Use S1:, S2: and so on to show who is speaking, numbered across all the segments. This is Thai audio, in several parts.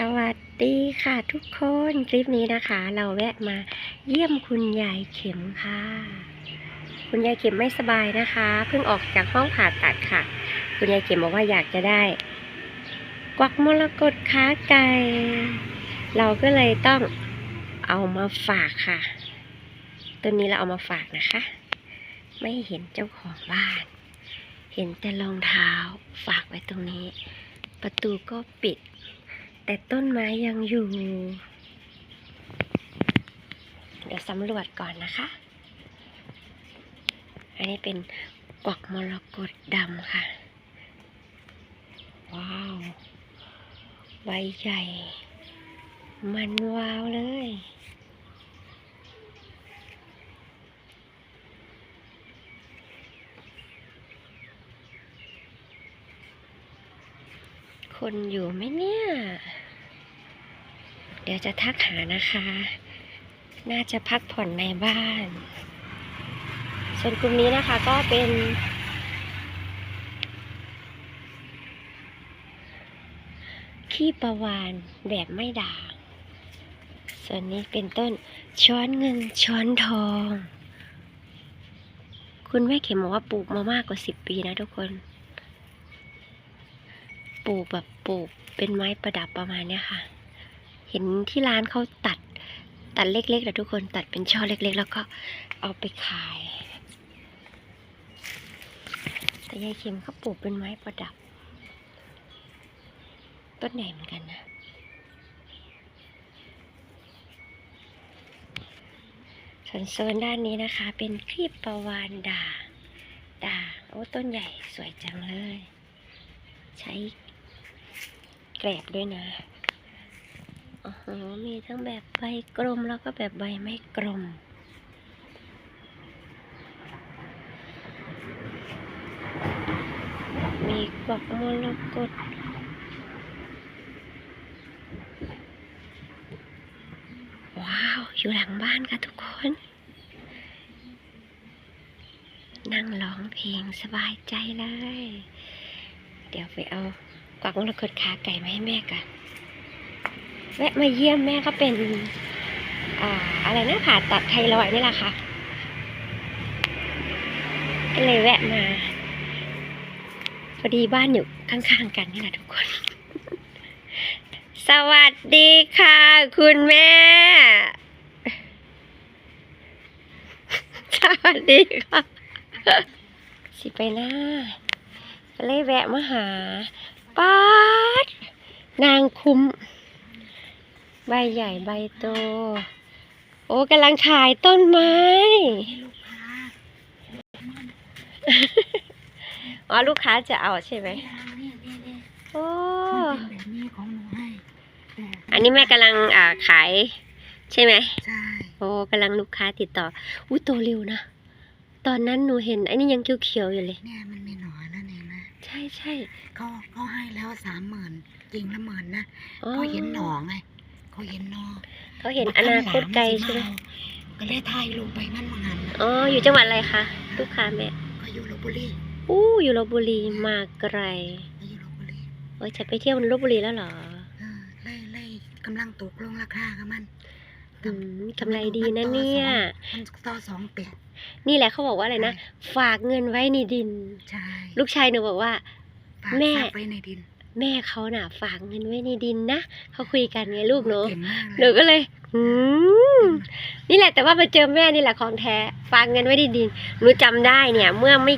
S1: สวัสดีค่ะทุกคนคลิปนี้นะคะ เราแวะมาเยี่ยมคุณยายเข็มค่ะ คุณยายเข็มไม่สบายนะคะ เพิ่งออกจากห้องผ่าตัดค่ะ คุณยายเข็มบอกว่าอยากจะได้ กวักมรกตขาไก่เราก็เลยต้องเอามาฝากค่ะ ตัวนี้เราเอามาฝากนะคะ ไม่เห็นเจ้าของบ้าน เห็นแต่รองเท้าฝากไว้ตรงนี้ ประตูก็ปิด แต่ต้นไม้ยังอยู่ เดี๋ยวสำรวจก่อนนะคะ อันนี้เป็นกวักมรกตดำค่ะ ว้าว ใบใหญ่ มันวาวเลยคนอยู่ไหมเนี่ย เดี๋ยวจะทักหานะคะ น่าจะพักผ่อนในบ้าน ส่วนกลุ่มนี้นะคะก็เป็นขี้ประวานแบบไม่ด่าง ส่วนนี้เป็นต้นช้อนเงินช้อนทอง คุณแม่เข็มบอกว่าปลูกมามากกว่าสิบปีนะทุกคน ปลูกแบบปลูกเป็นไม้ประดับประมาณเนี้ยค่ะ ห็นที่ร้านเขาตัดตัดเล็กๆแต่ทุกคนตัดเป็นช่อเล็ก ๆ แล้วก็เอาไปขาย แต่ยายเข็มเขาปลูกเป็นไม้ประดับ ต้นใหญ่เหมือนกันนะส่วนโซนด้านนี้นะคะ เป็นครีบประวานด่าด่าโอ้ต้นใหญ่สวยจังเลย ใช้แกลบด้วยนะ โหมีทั้งแบบใบกลมแล้วก็แบบใบไม่กลม มีกวักมรกตว้าว อยู่หลังบ้านค่ะทุกคน นั่งร้องเพลงสบายใจเลย เดี๋ยวไปเอากวักมรกตขาไก่มาให้แม่กัน แวะมาเยี่ยมแม่ก็เป็นอ่าอะไรนะผ่าตัดไทรอยนี่แหละค่ะก็เลยแวะมาพอดีบ้านอยู่ข้างๆกันนี่แหละทุกคน สวัสดีค่ะ คุณแม่ สวัสดีค่ะ สิไปหน้าก็เลยแวะมาหาป้าดนางคุ้ม ใบใหญ่ใบโต โอ้กำลังขายต้นไม้
S2: ลูกค้า
S1: อ๋อลูกค้าจะเอาใช่ไหม
S2: เนี่ยเนี่ยเนี่ย
S1: โอ้
S2: มันเป็นแบบนี้ของหนูให้แต่
S1: อันนี้แม่กำลังอ่าขาย ใช่ไหม
S2: ใช่
S1: โอ้กำลังลูกค้าติดต่ออุ้ยโตเร็วนะตอนนั้นหนูเห็นอันนี้ยังเขียวๆอยู่เลย
S2: เนี่ยมันมีหนอนแล้วเนี่ยนะ
S1: ใช่ใช่
S2: เขาเขาให้แล้วสามหมื่นจริงละหมื่นนะ
S1: อ๋อ
S2: เขาเห็นหนองไง เขาเห็นหนอ
S1: เขาเห็นอนาคตไกลใช่ไหม
S2: ก็เลยถ่ายรูปไปนั่นมางัน
S1: อ๋ออยู่จังหวัดอะไรคะลูกค้าแม่
S2: ก็อยู่ลบบุรี
S1: อู้อยู่ลบบุรีมาไกล
S2: ก็อยู่ลบบุรี
S1: โอ้ยจะไปเที่ยวลบบุรีแล้วเหรอ
S2: เออไล่ไล่กำลังตกลงราคากับมัน
S1: อืมกำไรดีนะเนี่ย
S2: มันต่อสองแปด
S1: นี่แหละเขาบอกว่าอะไรนะ ฝากเงินไว้ในดิน
S2: ใช่
S1: ลูกชายหนูบอกว่า
S2: ฝาก
S1: แม่
S2: ฝากไว้ในดิน
S1: แม่เขาน่ะฝากเงินไว้ในดินนะเขาคุยกันไงลูกหนู
S2: เก่งมาก
S1: ห
S2: เล
S1: นู
S2: ย
S1: ก็เลยอืมนี่แหละแต่ว่ามาเจอแม่นี่แหละของแท้ฝากเงินไว้ในดินหนูจำได้เนี่ย เมื่อไม่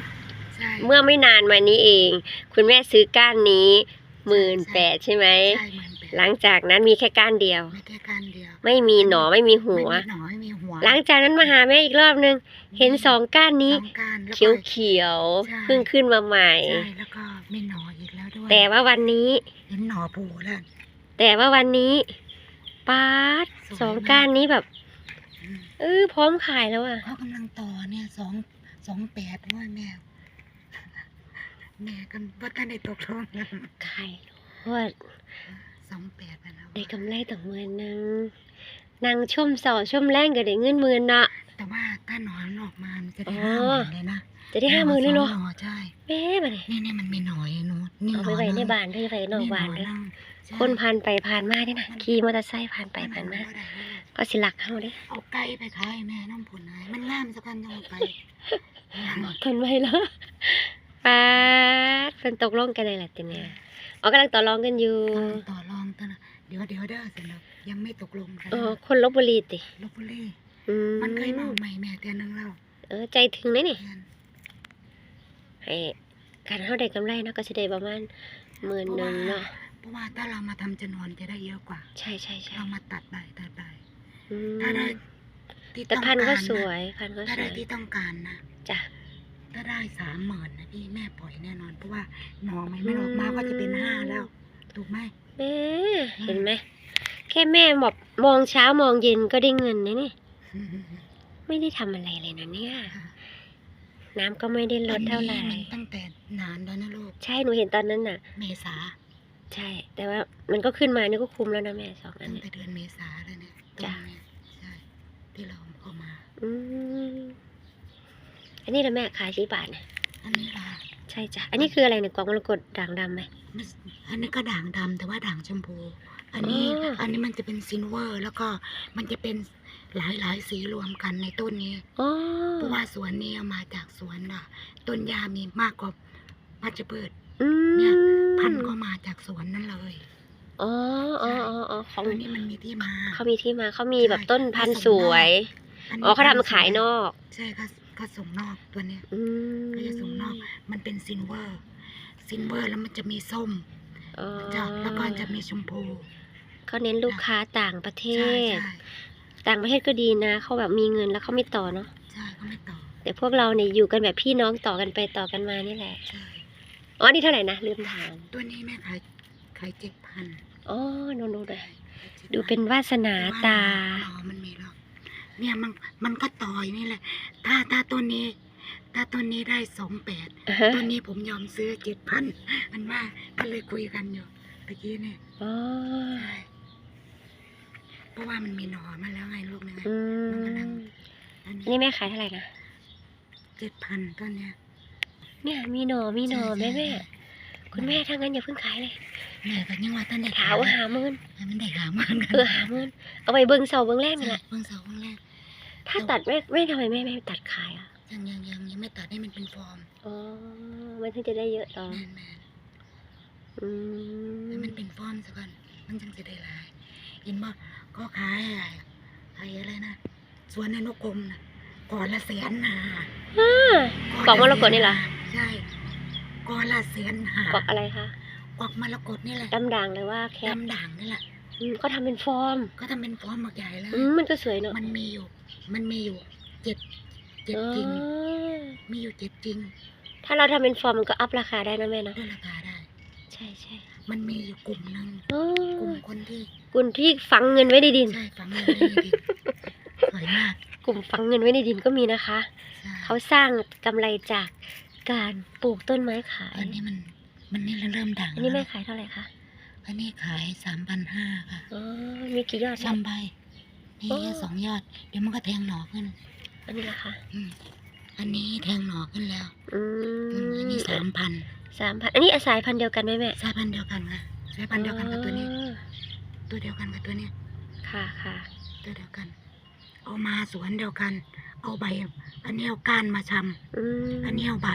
S2: ใช่
S1: เมื่อไม่นานมานี้เอง คุณแม่ซื้อก้านนี้หมื่นแปดใช่ไหม
S2: ใช่เหมือนเป็น
S1: หลังจากนั้นมีแค่ก้านเดียว
S2: ไม่แค่การเดียว
S1: ไม่มีหนอไม่มีหัว
S2: ไม่มีหนอไม่มีหัว
S1: หลังจากนั้นมาหาแม่อีกรอบนึง เห็นสองก้านนี้
S2: สองก้านแล้วก็
S1: เขียวเขียวๆ
S2: ใช่
S1: เพิ่งขึ้นมาใหม่
S2: ใช่แล้วก็มีหนออีก แล้วด้วย
S1: แต่ว่าวันนี้
S2: เห็นหนอผูแล้ว
S1: แต่ว่าวันนี้ป๊าด
S2: สวยมาก
S1: สองก้านนี้แบบ
S2: อืม
S1: เออพร้อมขายแล้วอะ
S2: เขากำลังต่อเนี่ยสองสองแปดด้วยแม่ แม่กันว่าท่านได้ตกลง
S1: ขายรวด
S2: สองแปดไปแล้ว
S1: ได้กำไรต่อหมื่นหนึงนางชมเสาชมแรงก็ได้เงินหมื่นเนาะ
S2: แต่ว่าถ้าหนอนออกมามันจะได้
S1: อ๋อ
S2: ห้าหมื่นเลยนะ
S1: จะได้ห้าหมื่นเลยเหรอ
S2: สองหนอใช่
S1: แม่มาเนี่ย
S2: นี่นี่มันมีหนอยหนูนี่
S1: เอา
S2: หน
S1: ไป
S2: อ
S1: ไว้ใน
S2: เอะ
S1: บ้านเด้วยไว้นอกบ้าน
S2: ห
S1: เด้วย
S2: หใช่
S1: คนผ่านไปผ่านมาเด้นะขี่มอเตอร์ไซค์ผ่านไปผ่านมา
S2: บ่ได้เลย
S1: ก็สิลักเฮาเด้
S2: เอาไก่ไปขายให้แม่น้ำผลหายมันงามสักกันจังไป
S1: ทนไว้แล้วป๊าดเพิ่นตกลงกันได้ล่ะติเนี่ยอ๋อกำลังต่อรองกันอยู่
S2: กำลังต่อรองตอนนะเดี๋ยวเดี๋ยวเด้อสำหรับยังไม่ตกลงกัน
S1: อ๋อคนลบบุรีติ
S2: ลบบุรี
S1: อืม
S2: มันเคยมาเอาใหม่แม่แต่นึงแล้ว
S1: เออใจถึงเลยนี่
S2: แม่น
S1: ให้ การเฮาได้กำไรเนาะก็สิได้ประมาณหมื่นหนึงเนาะ
S2: เพราะว่าถ้าเรามาทำจำนวนจะได้เยอะกว่า
S1: ใช่ใช่ใช่
S2: เรามาตัดได้ตัดได้
S1: อืม
S2: ถ้าได้ที่
S1: แต่
S2: ต้อง
S1: พันธุ์
S2: กา
S1: ก็
S2: ร
S1: ส
S2: นะ
S1: วย พันธุ์ก็
S2: ถ้า
S1: ส
S2: ได้
S1: วย
S2: ที่ต้องการนะ
S1: จ้ะ
S2: ถ้าได้สามหมื่นนะพี่แม่ปล่อยแน่นอนเพราะว่าหน่อไม่ไม่ออกมาก็จะเป็นห้าแล้ว ถูกไหม
S1: แม่เห็นไหมแค่แม่บอกมองเช้ามองเย็นก็ได้เงินนะนี่ไม่ได้ทำอะไรเลยนะเนี่ย น้ำก็ไม่ได้ลดเท่าไหร่
S2: อันนี้มันตั้งแต่นานแล้วนะลูก
S1: ใช่หนูเห็นตอนนั้นน่ะ
S2: เมษา
S1: ใช่ แต่ว่ามันก็ขึ้นมานี่ก็คุ้มแล้วนะแม่สองอัน
S2: ตั้ง
S1: เนี่ย
S2: แต่เดือนเมษาแล้วเนี่ยต้
S1: จ้ะ
S2: นเนี่ยใช่ที่เราเอามา
S1: อืมอันนี้ละแม่ขายกี่บาทนะ
S2: อันนี้ล่ะ
S1: ใช่จ้ะ อันนี้คืออะไรเนี่ยกล่องมรกตด่างดำไหม
S2: มันอันนี้ก็ด่างดำแต่ว่าด่างชมพู อันนี้
S1: อ๋ออั
S2: อันนี้มันจะเป็นซิลเวอร์ แล้วก็มันจะเป็น หลายหลายๆสีรวมกันในต้นนี้
S1: อ๋อ
S2: เพราะว่าสวนนี้เอามาจากสวนอะ ต้นยามีมากกว่าพัชพืช
S1: อืม
S2: เนี่ยพันธุ์ก็มาจากสวนนั่นเลย
S1: อ๋ออ๋ออ๋ออ๋อของ
S2: ตัวนี้มันมีที่มา
S1: เขามีที่มาเขามี
S2: ใช่
S1: แบบต้นพันธุ์
S2: ผสม
S1: สวย
S2: นนี้
S1: อ๋อเขาทำ
S2: พันธุ์
S1: ขายนอก
S2: ใช่ก็ก็ส่งนอกตัวเนี้ย
S1: อืม
S2: ก็จะส่งนอก มันเป็นซิลเวอร์ ซิลเวอร์แล้วมันจะมีส้ม
S1: อ๋อ
S2: จะแล้วก็จะมีชมพู
S1: เขาเน้นลูกค้าต่างประเท
S2: ใช่
S1: ศ
S2: ใช่
S1: ต่างประเทศก็ดีนะเขาแบบมีเงินแล้วเขาไม่ต่อเนาะ
S2: ใช่ก็ไม่ต่อ
S1: แต่พวกเราเนี่ยอยู่กันแบบพี่น้องต่อกันไปต่อกันมานี่แหละ
S2: ใช่
S1: อ๋อนี่เท่าไหร่นะลืมถาม
S2: ตัวนี้แม่ขายขายเจ็ดพัน
S1: อ๋อโนโนเลยดูเป็นวาสนาตา
S2: หนอมันมีแล้วเนี่ยมันมันก็ต่อยนี่แหละ ถ้าถ้าตัวนี้ ถ้าตัวนี้ได้สองแปด
S1: อ่าฮะ
S2: ตัวนี้ผมยอมซื้อเจ็ดพันมันว่าก็เลยคุยกันอยู่ตะกี้เนี่ย
S1: อ๋อ
S2: ใช่เพ ราะว่ามันมีหนอมาแล้วไงลูกนึงไง
S1: อื
S2: มันกำลัง
S1: ม
S2: อัน
S1: อัน
S2: นี้
S1: นี้แม่ขายเท่าไหร่นะ
S2: เจ็ดพันตัวเนี้ย
S1: เนี่ยมีหนอมีหนอ
S2: ใช่
S1: แม่
S2: ใช่
S1: แม่ คุณแม่ถ้างั้นอย่าเพิ่งขายเลย
S2: แม่ก็ยังว่าท่านได้
S1: ถาวหาหมื่น
S2: ให้มันได้หาเงินกัน
S1: เออหาหมื่นเอาไปเบิ้งเสาเบิ้งแรกนี่
S2: ใช่
S1: แหละ
S2: เพิ่งเสาร์เพิ่งแรก
S1: ถ้าตัดแม่แม่ทำไมแม่ไม่ตัดขายอะ
S2: ยังยังยังยังไม่ตัดให้มันเป็นฟอร์ม
S1: อ๋อมันถึงจะได้เยอะต่อ
S2: แม่นแม่น
S1: อื
S2: ให้
S1: ม
S2: มันเป็นฟอร์มซะก่อนมันจึงจะได้หลายเห็นบ่ ก็ขายไอ้ไอ้อะไรนะสวนอนุกรมนะก่อนละแสนห้า
S1: อ่ากล่องมรกตนี่เหรอ
S2: ใช่ก่อนละแสนห้าก
S1: วักอะไรคะ
S2: กวักมรกตนี่แหละ
S1: ดำด่างเลยว่าแคป
S2: ดำด่างนี่แหละ
S1: อืมก็ทำเป็นฟอร์ม
S2: ก็ทำเป็นฟอร์มหมักใหญ่เลย
S1: อืมมันก็สวยเนอะ
S2: มันมีอยู่ มันมีอยู่เจ็ดเจ็ด
S1: อ๋อ
S2: จริงมีอยู่เจ็ดจริง
S1: ถ้าเราทำเป็นฟอร์มมันก็อัพราคาได้นะแม่เนาะ
S2: ด้วยราคาได้
S1: ใช่ใช่
S2: มันมีอยู่กลุ่มหนึ่ง
S1: อ๋
S2: กลุ่
S1: อ
S2: มคนที่
S1: กลุ่มที่ฝังเงินไว้ในดิน
S2: ใช่ฟังเงินไม่ได้ดิสวยมาก
S1: กลุ่มฝังเงินไว้ในดินก็มีนะคะ
S2: ใช่
S1: เขาสร้างกำไรจากการปลูกต้นไม้ขาย
S2: อันนี้มันมันนี่เริ่มดัง
S1: อันนี้แม่
S2: ล้วะ
S1: ขายเท่าไหร่คะ
S2: อันนี้ขายสามพันห้าค่ะ
S1: อ๋อมีกี่ยอด
S2: ซ้ำใบนี่
S1: โอ้
S2: แค่สองยอด เดี๋ยวมันก็แทงหน่อขึ้น
S1: อันนี้ละคะ
S2: อืมอันนี้แทงหน่อขึ้นแล้ว
S1: อื
S2: อืมอัน
S1: ม
S2: นี้สามพัน
S1: สามพันอันนี้สายพันธุ์เดียวกันไหมแม่
S2: สายพันธุ์เดียวกันค่ะสายพันธุ์เดียวกันกับตัวนี้
S1: อ๋อ
S2: ตัวเดียวกันกับตัวเนี้ย
S1: ค่ะค่ะ
S2: ตัวเดียวกัน เอามาสวนเดียวกัน เอาใบ อันนี้เอาก้านมาช
S1: อืมำ
S2: อันนี้เอาใบ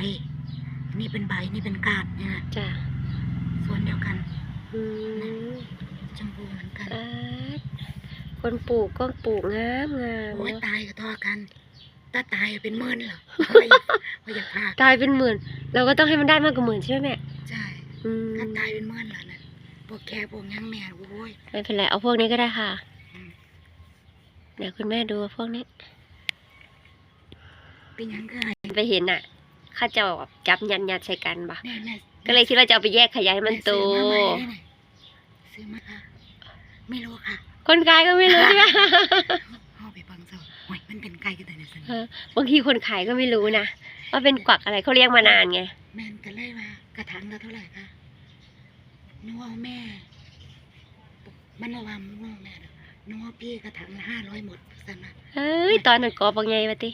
S2: อันนี้เป็นใบ นี่เป็นก้านเนี่ยนะ
S1: จ้ะ
S2: สวนเดียวกัน
S1: อืม
S2: ชมพูเหมือนกัน
S1: อาดคนปลูกก็ปลูกงามงาม
S2: โอ้ย
S1: เนอะ
S2: ตายก็ทอกัน ถ้าตายเป็นหมื่นเหรอว่าอยากว่าอยากพา
S1: ตายเป็นหมื่น เราก็ต้องให้มันได้มากกว่าหมื่นใช่ไหมแม่
S2: ใช่
S1: อืม
S2: ถ้าตายเป็นหมื่นเหรอน่ะพวกแกพวกยังแม่โอ้ย
S1: ไม่เป็นไรเอาพวกนี้ก็ได้ค่ะ
S2: อืม
S1: เดี๋ยวคุณแม่ดูพวกนี้
S2: เป็นหยังก็ให้
S1: ไปเห็นน่ะเข้าเจะจับยันยัดใส่กันปะ
S2: แม่แม่
S1: ก็เลยคิดว่าจะเอาไปแยกขยายมันโต
S2: แซื้อมาใหม่ได้ไหนซื้อมาค่ะไม่รู้ค่ะ
S1: คนขายก็ไม่รู้ใช่ไหม
S2: เอาไปบังเสาโอ้ยมันเป็นไก่กันแต่ในสน
S1: เออ บางทีคนขายก็ไม่รู้นะว่าเป็นกวักอะไรเขาเลี้ยงมานานไง
S2: แม่นกันเลยว่ากระถางละเท่าไหร่คะหนูเอาแม่ มันเอาวางม่วงแม่เด้อหนูเอาพี่กระถางละห้าร้อยหมดสันนะ
S1: เฮ้ยตอนนั้นกอบางไงวะติ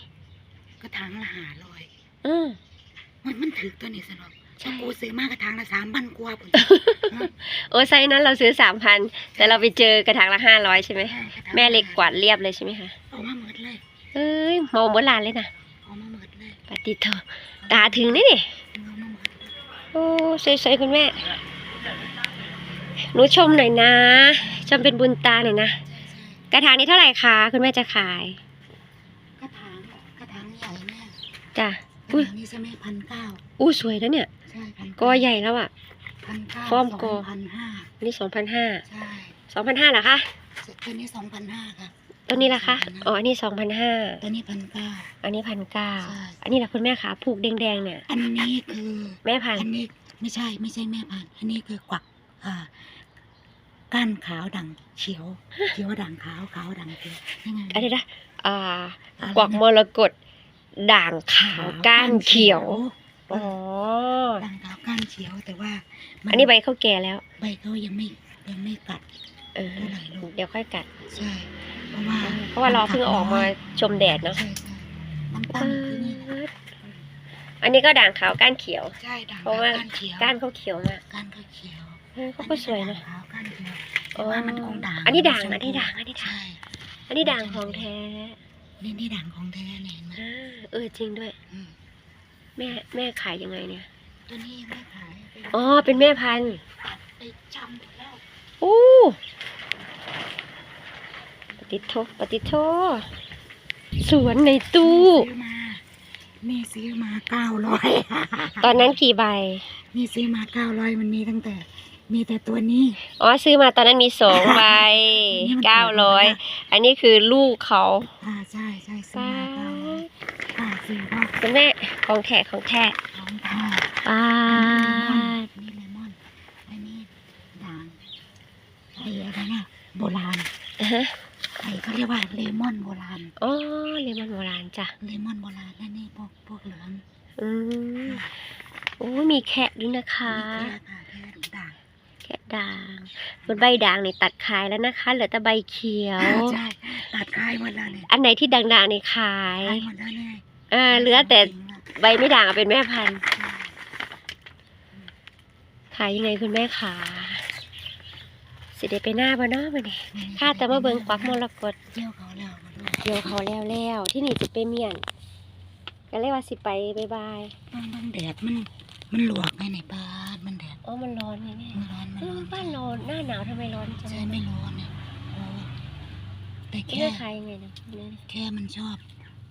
S2: กระถางละห้าร้อย
S1: เออ
S2: มันมันถือตัวนี้สนอกถ้ากูซื้อมากกระถางละสามพันกว่าพุ่น
S1: โอ้ไซส์นั้นเราซื้อสามพันแต่เราไปเจอกระถางละห้าร้อยใช่ไหม
S2: ใช่ระถาง
S1: แม่เหล็กกวาดเรียบเลยใช่ไหมคะ
S2: เอา มาหมดเลย
S1: เอ้ยมองโบราณเลยนะ
S2: เอามาหมดเลย
S1: ปฏิโทตาถึงนี่นี่
S2: เอามาหมดเลย
S1: โอ้สวยๆคุณแม่หนูชมหน่อยนะชมเป็นบุญตาหน่อยนะ
S2: ใช่ใช่
S1: กระถางนี้เท่าไหร่คะคุณแม่จะขาย
S2: กระถางกระถางใหญ่แม่
S1: จ้ะ
S2: กระ
S1: อุ้ย
S2: ถางนี้ใช่ไหมพันเก้า
S1: อู้สวยนะเนี่ย
S2: ใช่พัน
S1: กอใหญ่แล้วอะ
S2: พันเก้า
S1: ฟอร์มกอ
S2: พันห้า
S1: อันนี้สองพันห้า
S2: ใช่
S1: สองพันห้าเหรอคะ
S2: ตัวนี้สองพันห้าค่ะ
S1: ตัวนี้ล่ะคะอ๋ออันนี้สองพันห้า
S2: ตัวนี้พันเก้า
S1: อันนี้พันเก้า
S2: ใช่
S1: อันนี้แหละคุณแม่ขาผูกแดงๆเนี่ย
S2: อันนี้คือ
S1: แม่พัน
S2: อั
S1: ธุ์
S2: นนี้ไม่ใช่ไม่ใช่แม่พันธุ์อันนี้คือกวักอ่าก้านขาวดังเขียวเขียวดังขาวขาวดังเขียวยังไง
S1: อันนี้นะอ่า
S2: อะไรนะ
S1: กวักมรกตด่างขาวก้านเขียว อ๋อ
S2: ด่างขาวก้านเขียวแต่ว่ามั
S1: อันนี้ใบเขาแก่แล้ว
S2: ใบเขายังไม่ยังไม่กัด
S1: เออ
S2: เท่าไหร่ลูก
S1: เดี๋ยวค่อยกัด
S2: ใช่ เพราะว่า
S1: เพราะว่าเราเพิ่งออกมาชมแดดเนาะ
S2: ใช่ใช่น้ำตั้งคือนี่แหละ
S1: อันนี้ก็ด่างขาวก้านเขียว
S2: ใช่ด่าง
S1: เพราะว่า
S2: ก้านเขียว
S1: ก้านเขาเขียวมาก
S2: ก้านเขาเขียว
S1: เออเขาก็สวยนะ
S2: ด่างขาวก้านเขียวแต่ว่ามันคงด่าง
S1: อันนี้ด่างอันนี้ด่างอันนี้ด่าง
S2: ใช่
S1: อันนี้ด่างของแท้
S2: นี่นี่ด่างของแท้เนี่ยเห็นไหม
S1: อ่าเออจริงด้วย
S2: อืม
S1: แม่แม่ขายยังไงเนี่ย
S2: ตัวนี้ยังไม่ขายไป
S1: อ๋อ เป็นแม่พันธุ์
S2: ตัดไปจำหมดแล้ว
S1: อู้ป ฏิโทปฏิโทสวนในตู้
S2: ซื้อมานี่ซื้อมาเก้าร้อย
S1: ตอนนั้นกี่ใบ
S2: นี่ซื้อมาเก้าร้อยมันมีตั้งแต่ มีแต่ตัวนี้
S1: อ๋อซื้อมาตอนนั้นมีสองใบ
S2: นี่มัน
S1: เก้าร้อยอันนี้คือลูกเขา
S2: อ่าใช่ใช่ซื้อ
S1: ป้า
S2: มาเก้าร้อยป้าซื้อว่า
S1: คุณแม่ของแท้ของแท้
S2: ของผ้า
S1: ป้าด
S2: นี่เลมอนอันนี้ด่างไอ้อะไรนะโบราณ
S1: อ่าฮะ
S2: ไอ้เขาเรียกว่าเลมอนโบราณ
S1: อ๋อเลมอนโบราณจ้ะ
S2: เลมอนโบราณและนี่พวกพวกเหลือง
S1: อืมโอ้มีแคะด้วยนะคะ
S2: นี่แค่ค่ะแค่ด่าง
S1: แคะด่างส่วนใบด่างนี่ตัดขายแล้วนะคะ เหลือแต่ใบเขียว
S2: ใช่ตัดคายหมดแล้วเนี่ย
S1: อันไหนที่ด่างๆนี่ขาย
S2: คายหมดแล้วเนี่ย
S1: อ่าเหลือแต่ใบไม่ด่างเอาเป็นแม่พันธุ์ขายยังไงคุณแม่ขา สิได้ไปหน้าบ่เนาะบัดนี้ข้าแต่มาเบิ่งควักมรกต
S2: เที่ยวเขาแล้วมาดู
S1: เดี๋ยวเขาแล้วแล้วที่นี่สิไปเมียนก็เลยว่าสิไปบายบาย
S2: บางบางแดดมันมันหลวกไงในบ้านมันแดด
S1: อ๋อมันร้อนไงแม่
S2: มันร้อนมัน
S1: เอ
S2: ร้
S1: อ
S2: อน
S1: บ้านร้อนหน้าหนาวทำไมร้อนจัง
S2: ใช่ไม่ร้อนเนี่ยโอ้แต่
S1: แค่
S2: แค่
S1: ขายยังไงนะเนี่ย
S2: แค่มันชอบ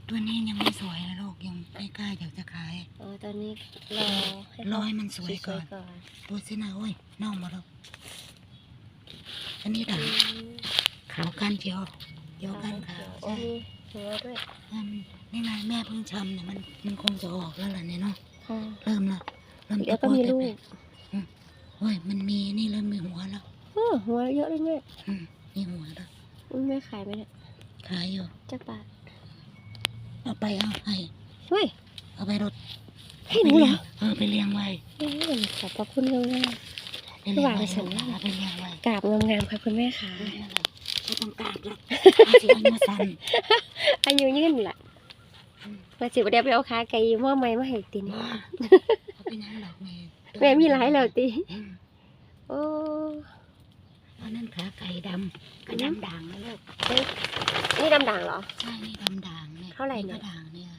S2: ตัวนี้ยังไม่สวยนะลูกยังไม่กล้าอยากจะขาย
S1: อ๋อตอนนี้รอให้
S2: รอให้มันสวยก่อน
S1: สวยก่อน
S2: ดูสินะโอ้ยน่องมาแล้ว อันนี้ด่าง
S1: อืม
S2: ขาวก้านเขียวเขียวก้านขาว
S1: โอ้
S2: ใช่
S1: มีหัวด้วย
S2: อันนี่ไงแม่เพิ่งชำเนี่ยมันมันคงจะออกแล้วล่ะเนี่ยเนาะ
S1: ค่ะ
S2: เริ่มแล้วเริ่ม
S1: เดี๋ยวก็มีลูก
S2: โอ้ยมันมีนี่เริ่มมีหัวแล้ว
S1: เออหัวเยอะเลยแม่
S2: อืมมีหัวแล้ว
S1: อุ้ยแม่ขายไหมเนี่ย
S2: ขายอยู่
S1: จักบาท
S2: เอาไปเอาให้
S1: เฮ้ย
S2: เอาไปรถ
S1: ให้หนูเหรอ
S2: เออไปเลี้ยงไว้
S1: เอ้ยขอบพระคุณมากมาก
S2: ไปเลี้ยง
S1: วางไว้
S2: ไว้
S1: เสร็จแล้ว
S2: เอาไปเลี้ยงไว้
S1: กราบ งามๆค่ะคุณแม่ค่ะ
S2: เออนั่นแหละไม่ต้องกราบหรอกเอาสิเอามาสั่น
S1: อายุยืนล่ะมาสิบเดี๋ยวไปเอาขาไก่หม้อไม้มาให้ติน
S2: ว่าเขาเป็นยังหรอกแม่
S1: แม่มีหลายแล้วติ
S2: อืม
S1: โอ้
S2: เพราะนั่นขาไก่ดำกระดำด่างนะลูก
S1: นี่ดำด่างเหรอ
S2: ใช่นี่ดำด่างเนี่ย
S1: เท่าไหร่เนี่ย
S2: กระด่างเนี่ย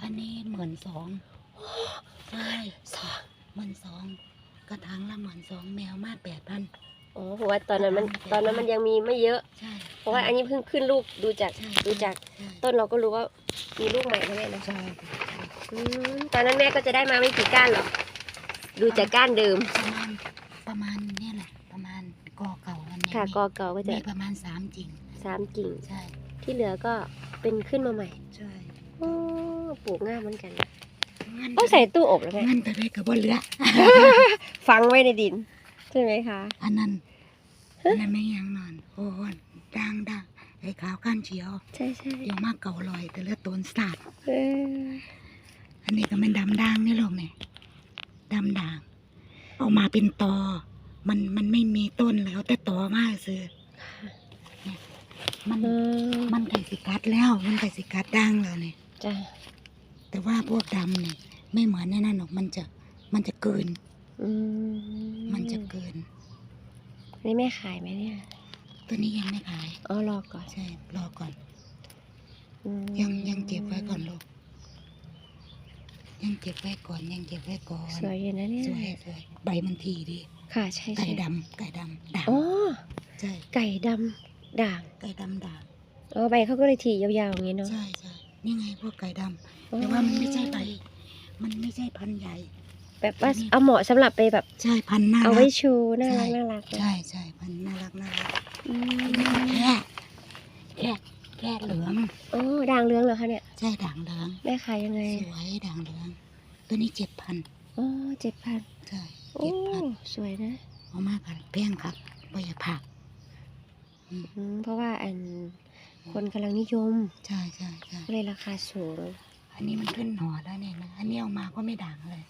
S2: อันนี้หมื่นสองใช่หมื่นสองกระถางละหมื่นสองแมวมาแปดพัน
S1: โอ้เพราะว่าตอนนั้นมันตอนนั้นมันยังมีไม่เยอะ
S2: ใช่
S1: เพราะว่าอันนี้เพิ่งขึ้นลูกดูจาก
S2: ใช่
S1: ดูจาก
S2: ใช่
S1: ต้นเราก็รู้ว่ามีลูกใหม่แล้วแม่นะ
S2: ใช่
S1: อืมตอนนั้นแม่ก็จะได้มาไม่กี่ก้านหรอกดูจากก้านเดิม
S2: ประมาณประมาณเนี่ยแหละ ประมาณกอเก่ามันเนี่ย
S1: ค่ะ
S2: มี
S1: กอเก่าก็จะ
S2: มีประมาณสามจริง
S1: สามกิ่ง
S2: ใช่
S1: ที่เหลือก็เป็นขึ้นมาใหม่
S2: ใช่
S1: โอ้ปลูกง่ายเหมือนกัน
S2: เงิน
S1: ต้องใส่ตู้อบแล้วแม่
S2: เงินไปได้กับว่าเหลือ
S1: ฝังไว้ในดินใช่ไหมคะ
S2: อันนั้นอันนั้นไม่ยังนอน โอ้ยดังดังไอ้ขาวก้านเขียว
S1: ใช่ใช่
S2: เดี๋ยวมากเก่าลอย แต่เลือดตนสาด
S1: เออ
S2: อันนี้ก็เป็นดำด่างนี่ลูกเนี่ยดำด่างเออกมาเป็นตอ มันมันไม่มีต้นแล้วแต่ตอมากซื้อเนี่ยมัน
S1: เออ
S2: มันไก่สิกัดแล้ว มันไก่สิกัดด่างแล้วเนี่ย
S1: จ้ะ
S2: แต่ว่าพวกดำเนี่ยไม่เหมือนในนั่นหรอกมันจะมันจะเกิน
S1: อืม
S2: มันจะเกิน
S1: นี่แม่ขายไหมเนี่ย
S2: ตัวนี้ยังไม่ขาย
S1: อ๋อรอก่อน
S2: ใช่รอก่อน
S1: อืม
S2: ยังยังเก็บไว้ก่อนลูก ยังเก็บไว้ก่อนยังเก็บไว้ก่อน
S1: สวยอยู่นะเนี่ย
S2: สวยสวยใบมันทีดี
S1: ค่ะใช่
S2: ไก่
S1: ใช่
S2: ดำไก่ดำด่าง
S1: อ๋อ
S2: ใช่
S1: ไก่ดำด่าง
S2: ไก่ดำด่าง
S1: อ๋อใบเขาก็เลยถี่ยาวๆอย่างงี้เนาะ
S2: ใช่ใช่นี่ไงพวกไก่ดำ
S1: อ๋อ
S2: แต่ว่ามันไม่ใช่ใบมันไม่ใช่พันธุ์ใหญ่
S1: แบบว่า
S2: อันนี้
S1: เอาเหมาะสำหรับไปแบบ
S2: ใช่พันธุ์น่า
S1: เอา
S2: รั
S1: ไว้
S2: ก
S1: ชูน่ารัก
S2: ใช่
S1: น่ารักเลย
S2: ใช่ใช่พันธุ์น่ารักน่ารัก
S1: อืม
S2: แค่แค่แค่เหลือง
S1: อ๋อด่างเหลืองเหรอคะเนี่ย
S2: ใช่ด่างเหลือง
S1: แม่ขายยังไง
S2: สวยด่างเหลือง ตัวนี้เจ็ดพัน
S1: อ๋อเจ็ดพัน
S2: ใช่
S1: โอ้
S2: เจ็ดพัน
S1: สวยนะ
S2: เอามากกันแพงครับบ่อย่าผักอืม
S1: อืมเพราะว่าอันคนกำลังนิยม
S2: ใช่ใช่ใช่
S1: ก็เลยราคาสูง
S2: อันนี้มันขึ้นหน่อแล้วเนี่ยนะอันนี้เอามาก็ไม่ด่างเลย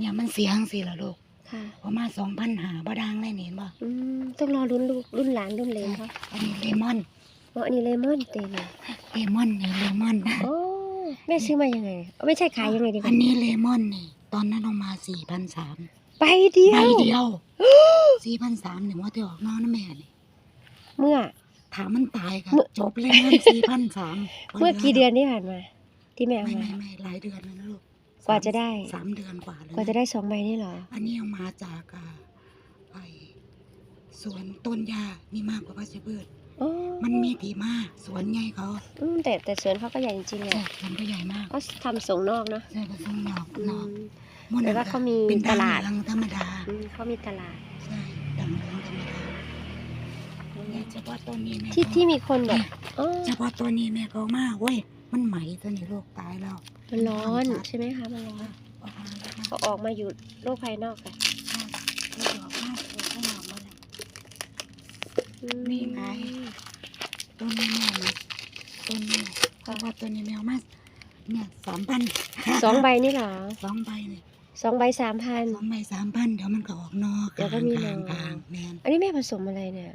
S2: เนี่ยมันเสียงสิละลูก
S1: ค่ะ
S2: เอามาสองพันหาบ่ด่างเลยเนี่ยเห็นบ่
S1: อืมต้องรอรุ่นลูกรุ่นหลานรุ่นเหลนเขา
S2: อันนี้เลมอน
S1: อ๋ออันนี้เลมอนเต็มเลย
S2: เลมอนนี่เลมอน
S1: โอ้แม่ซื้อมายังไงเอ้าไม่ใช่ขายยังไงดีก
S2: อั
S1: ว่าน
S2: นี้เลมอนนี่ ตอนนั้นเอามาสี่พันสาม
S1: ไปเดีย
S2: ใบ
S1: ว
S2: เดียวสี่พันสามเนี่ยว่าที่ออกนอกนะแม่นี่
S1: เมื่อ
S2: ถามมันตายค่ะ
S1: เมื่อ
S2: จบเลยเงินสี่พันสาม
S1: เมื่อกี่เดือนที่ผ่านมา ที่แม่เอา
S2: ไม่
S1: มา
S2: ไม่ไม่หลายเดือนแล้วนะลูก
S1: ก ว่าจะได้
S2: สามเดือนกว่าเลย
S1: กว่าจะได้สองใบนี่เหรอ
S2: อันนี้เอามาจากอ่าไอสวนต้นยามีมากกว่าพัชพืช
S1: อ๋อ
S2: มันมีดีมากสวนใหญ่เขา
S1: อืมแต่แต่สวนเขาก็ใหญ่จริงๆ
S2: ใช่
S1: อะ
S2: สวนก็ใหญ่มาก
S1: เขาทำส่งนอกเนาะ
S2: ใช่ผสมนอก
S1: อื
S2: นอก
S1: ม
S2: ม้วน
S1: แต่ว่าเขามี
S2: เป็น
S1: ตลาด
S2: ด่งเหลืองธรรมดา
S1: อืมเขามีตลาด
S2: ใช่ด่างเหลืองธรรมดาเนี่ยเฉพาะต้นนี้แม่
S1: ที่
S2: ก็
S1: ที่มีคนแบบอ๋อ
S2: เฉพาะตัวนี้แม่ก็เอามากเว้ย มันไหมตัวนี้โรคตายแล้ว
S1: มันร้อนใช่ไหมคะมันร้อน
S2: ออกมาแล้วนะ
S1: เขาออกมาอยู่โลกภายนอกกัน
S2: ใช่ที่ออกมาตัวข้างนอกมาแล้ว
S1: อืม
S2: นี่ไง ตัวนี้แม่นะตัวนี้เพราะว่าตัวนี้แมวมาเนี่ยสามพัน
S1: สองใบนี่เหรอ
S2: สองใบเนี่ย
S1: สองใบสามพัน
S2: สองใบสามพันเดี๋ยวมันก็ออกนอก
S1: เดี๋ยวก็มี
S2: กลาง
S1: หน่อ
S2: กลางแมน
S1: อันนี้แม่ผสมอะไรเนี่ย